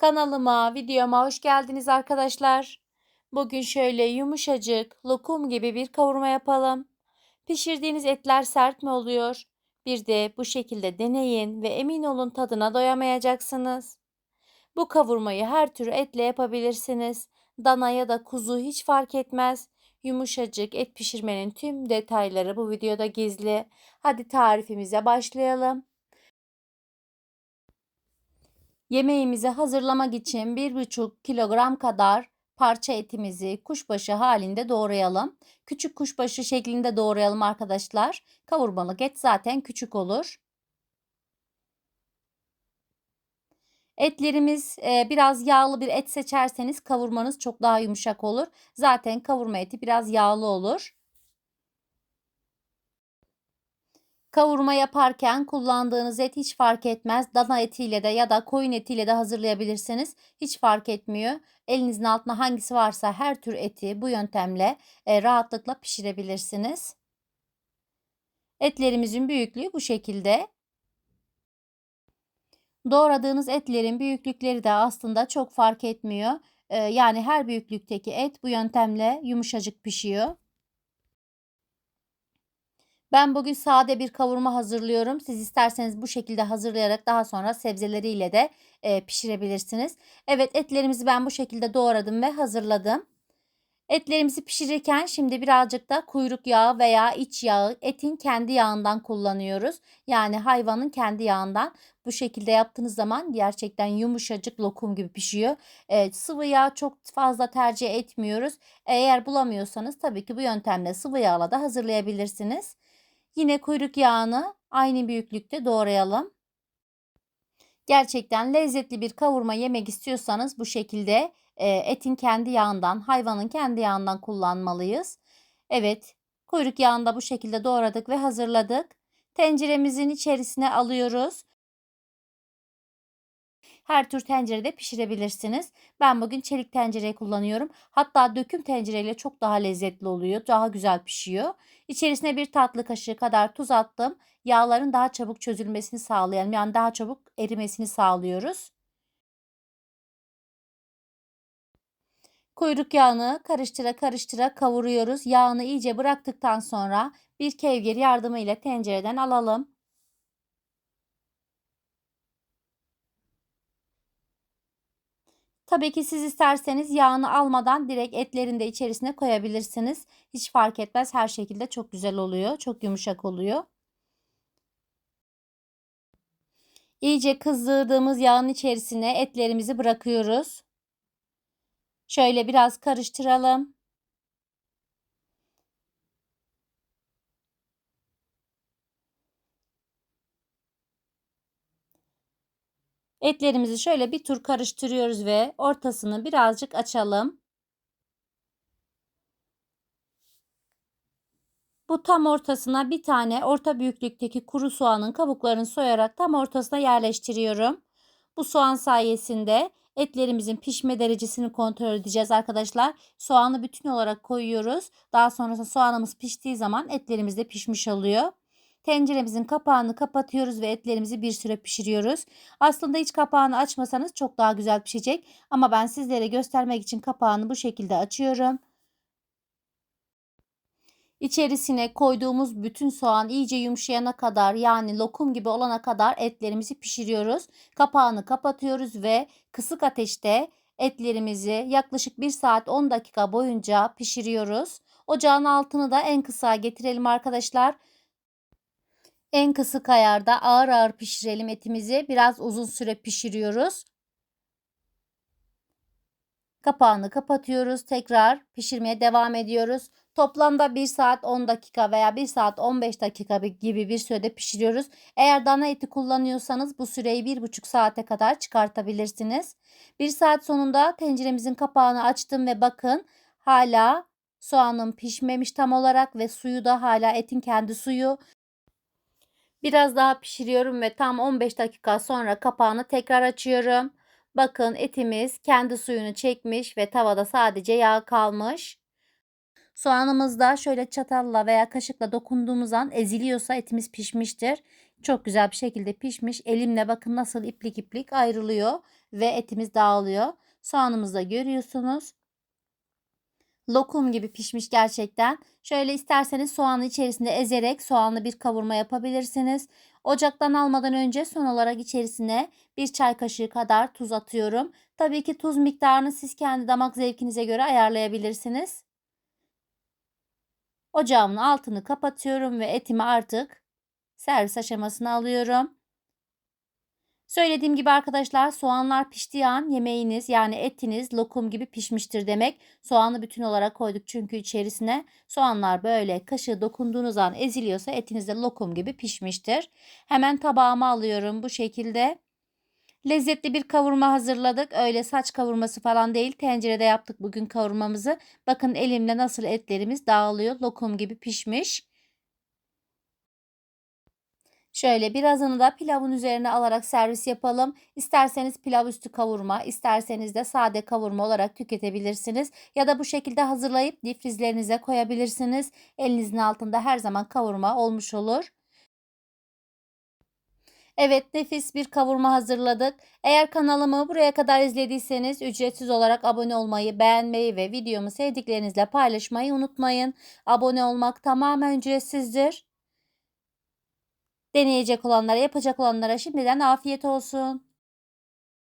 Kanalıma, videoma hoş geldiniz arkadaşlar. Bugün şöyle yumuşacık, lokum gibi bir kavurma yapalım. Pişirdiğiniz etler sert mi oluyor? Bir de bu şekilde deneyin ve emin olun tadına doyamayacaksınız. Bu kavurmayı her tür etle yapabilirsiniz. Dana ya da kuzu hiç fark etmez. Yumuşacık et pişirmenin tüm detayları bu videoda gizli. Hadi tarifimize başlayalım. Yemeğimizi hazırlamak için 1,5 kilogram kadar parça etimizi kuşbaşı halinde doğrayalım. Küçük kuşbaşı şeklinde doğrayalım arkadaşlar. Kavurmalık et zaten küçük olur. Etlerimiz e, biraz yağlı bir et seçerseniz kavurmanız çok daha yumuşak olur. Zaten kavurma eti biraz yağlı olur. Kavurma yaparken kullandığınız et hiç fark etmez. Dana etiyle de ya da koyun etiyle de hazırlayabilirsiniz. Hiç fark etmiyor. Elinizin altına hangisi varsa her tür eti bu yöntemle e, rahatlıkla pişirebilirsiniz. Etlerimizin büyüklüğü bu şekilde. Doğradığınız etlerin büyüklükleri de aslında çok fark etmiyor. E, yani her büyüklükteki et bu yöntemle yumuşacık pişiyor. Ben bugün sade bir kavurma hazırlıyorum. Siz isterseniz bu şekilde hazırlayarak daha sonra sebzeleriyle de e, pişirebilirsiniz. Evet etlerimizi ben bu şekilde doğradım ve hazırladım. Etlerimizi pişirirken şimdi birazcık da kuyruk yağı veya iç yağı etin kendi yağından kullanıyoruz. Yani hayvanın kendi yağından bu şekilde yaptığınız zaman gerçekten yumuşacık lokum gibi pişiyor. Evet, sıvı yağ çok fazla tercih etmiyoruz. Eğer bulamıyorsanız tabii ki bu yöntemle sıvı yağla da hazırlayabilirsiniz. Yine kuyruk yağını aynı büyüklükte doğrayalım. Gerçekten lezzetli bir kavurma yemek istiyorsanız bu şekilde e, etin kendi yağından, hayvanın kendi yağından kullanmalıyız. Evet, kuyruk yağını da bu şekilde doğradık ve hazırladık. Tenceremizin içerisine alıyoruz. Her tür tencerede pişirebilirsiniz. Ben bugün çelik tencere kullanıyorum. Hatta döküm tencereyle çok daha lezzetli oluyor. Daha güzel pişiyor. İçerisine bir tatlı kaşığı kadar tuz attım. Yağların daha çabuk çözülmesini sağlayalım. Yani daha çabuk erimesini sağlıyoruz. Kuyruk yağını karıştıra karıştıra kavuruyoruz. Yağını iyice bıraktıktan sonra bir kevgir yardımıyla tencereden alalım. Tabii ki siz isterseniz yağını almadan direkt etlerin de içerisine koyabilirsiniz. Hiç fark etmez. Her şekilde çok güzel oluyor. Çok yumuşak oluyor. İyice kızdırdığımız yağın içerisine etlerimizi bırakıyoruz. Şöyle biraz karıştıralım. Etlerimizi şöyle bir tur karıştırıyoruz ve ortasını birazcık açalım. Bu tam ortasına bir tane orta büyüklükteki kuru soğanın kabuklarını soyarak tam ortasına yerleştiriyorum. Bu soğan sayesinde etlerimizin pişme derecesini kontrol edeceğiz arkadaşlar. Soğanı bütün olarak koyuyoruz. Daha sonrasında soğanımız piştiği zaman etlerimiz de pişmiş oluyor. Tenceremizin kapağını kapatıyoruz ve etlerimizi bir süre pişiriyoruz. Aslında hiç kapağını açmasanız çok daha güzel pişecek. Ama ben sizlere göstermek için kapağını bu şekilde açıyorum. İçerisine koyduğumuz bütün soğan iyice yumuşayana kadar yani lokum gibi olana kadar etlerimizi pişiriyoruz. Kapağını kapatıyoruz ve kısık ateşte etlerimizi yaklaşık 1 saat 10 dakika boyunca pişiriyoruz. Ocağın altını da en kısa getirelim arkadaşlar. En kısık ayarda ağır ağır pişirelim etimizi. Biraz uzun süre pişiriyoruz. Kapağını kapatıyoruz. Tekrar pişirmeye devam ediyoruz. Toplamda 1 saat 10 dakika veya 1 saat 15 dakika gibi bir sürede pişiriyoruz. Eğer dana eti kullanıyorsanız bu süreyi 1,5 saate kadar çıkartabilirsiniz. 1 saat sonunda tenceremizin kapağını açtım ve bakın hala soğanım pişmemiş tam olarak ve suyu da hala etin kendi suyu. Biraz daha pişiriyorum ve tam 15 dakika sonra kapağını tekrar açıyorum. Bakın etimiz kendi suyunu çekmiş ve tavada sadece yağ kalmış. Soğanımız da şöyle çatalla veya kaşıkla dokunduğumuz an eziliyorsa etimiz pişmiştir. Çok güzel bir şekilde pişmiş. Elimle bakın nasıl iplik iplik ayrılıyor ve etimiz dağılıyor. Soğanımızı da görüyorsunuz. Lokum gibi pişmiş gerçekten. Şöyle isterseniz soğanı içerisinde ezerek soğanlı bir kavurma yapabilirsiniz. Ocaktan almadan önce son olarak içerisine bir çay kaşığı kadar tuz atıyorum. Tabii ki tuz miktarını siz kendi damak zevkinize göre ayarlayabilirsiniz. Ocağımın altını kapatıyorum ve etimi artık servis aşamasına alıyorum. Söylediğim gibi arkadaşlar soğanlar piştiği an yemeğiniz yani etiniz lokum gibi pişmiştir demek. Soğanı bütün olarak koyduk çünkü içerisine soğanlar böyle kaşığı dokunduğunuz an eziliyorsa etiniz de lokum gibi pişmiştir. Hemen tabağıma alıyorum bu şekilde. Lezzetli bir kavurma hazırladık. Öyle saç kavurması falan değil. Tencerede yaptık bugün kavurmamızı. Bakın elimle nasıl etlerimiz dağılıyor. Lokum gibi pişmiş. Şöyle birazını da pilavın üzerine alarak servis yapalım. İsterseniz pilav üstü kavurma, isterseniz de sade kavurma olarak tüketebilirsiniz. Ya da bu şekilde hazırlayıp difrizlerinize koyabilirsiniz. Elinizin altında her zaman kavurma olmuş olur. Evet nefis bir kavurma hazırladık. Eğer kanalımı buraya kadar izlediyseniz ücretsiz olarak abone olmayı, beğenmeyi ve videomu sevdiklerinizle paylaşmayı unutmayın. Abone olmak tamamen ücretsizdir. Deneyecek olanlara, yapacak olanlara şimdiden afiyet olsun.